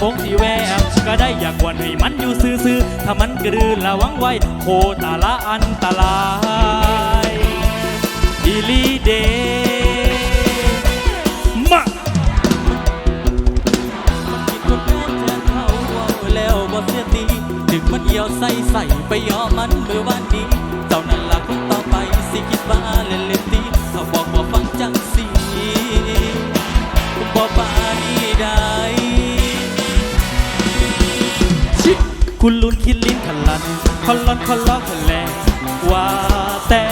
ปงที่แวบก็ได้อยากกวนให้มันอยู่ซื่อๆถ้ามันกระดือระวังไว้โคตาละอันตรายอีลีเดมาคนแม่เธอเขาเว่าแล้วบ่เสียตีดึกมันเอี่ยวใส่ใส่ไปยอ คุณลุนคิดลิ้นขันลันคอนลอนคอนล้อคนแลว่าแต่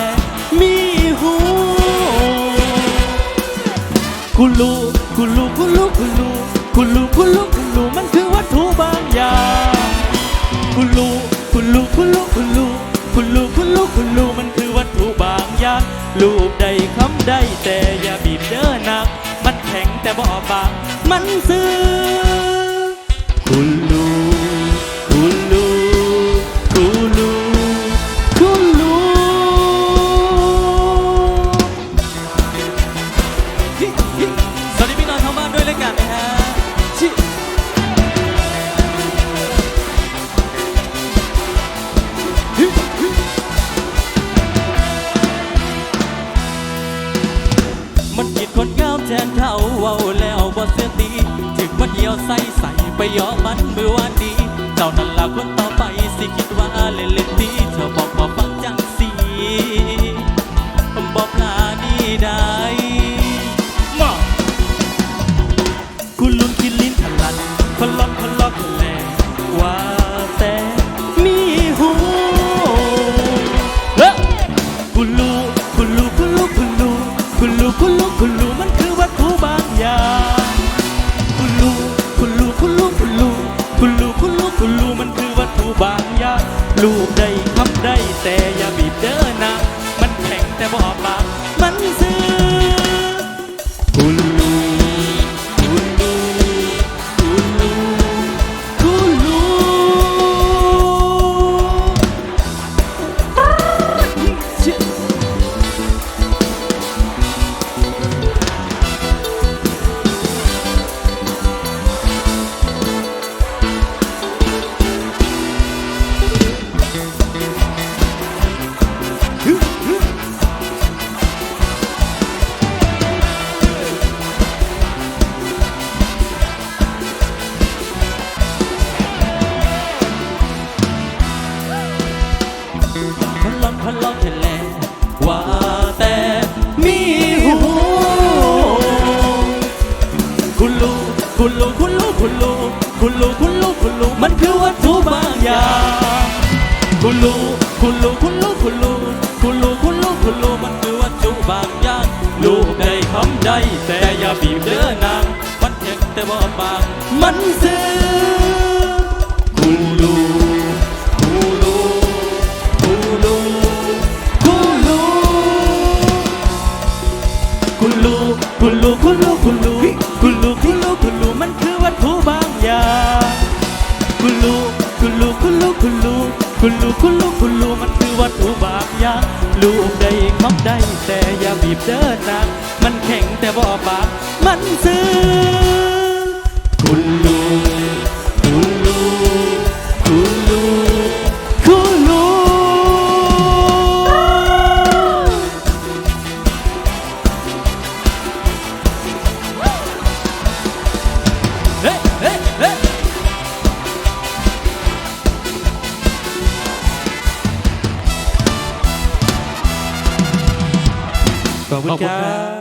มีหูคุลูคุลูคุลูคุลูคุลูคุลูคุลูมันคือวัตถุบางอย่างคุลูคุลูคุลูคุลูคุลูคุลูคุลูมันคือวัตถุบางอย่างลูกใดคำใดแต่อย่าบีบเด้อหนัก มันแข็งแต่บ่บาง มันซื้อ เสียตีถึงมันเหี่ยวใส่ใส่ไปยอมมันเมื่อวานนี้เจ้านั่นละคนต่อไปสิคิดว่าเล่น คุณลูคุณลูคุณลูมันคือวัตถุบางอย่างคุณลูคุณลูคุณลูคุณลูคุณลูคุณลูคุณลูมันคือวัตถุบางอย่างลูกได้คำใดแต่อย่าบีบเด้อนางมันแข็งแต่บ่าบางมันซื้อคุณลูคุณลูกูรูกูรูกูรูกูรูกูรูกูรูกูรูกูรูกูรูมันคือวัตถุบาง ยากูรูกูรูกูรูกูรูกูรูกูรูกูรูมันคือวัตถุบางอย่างลูกได้คำได้แต่อย่าบีบเดินนะมันแข็งแต่บ่บางมันซื้อ Bubble, Bubble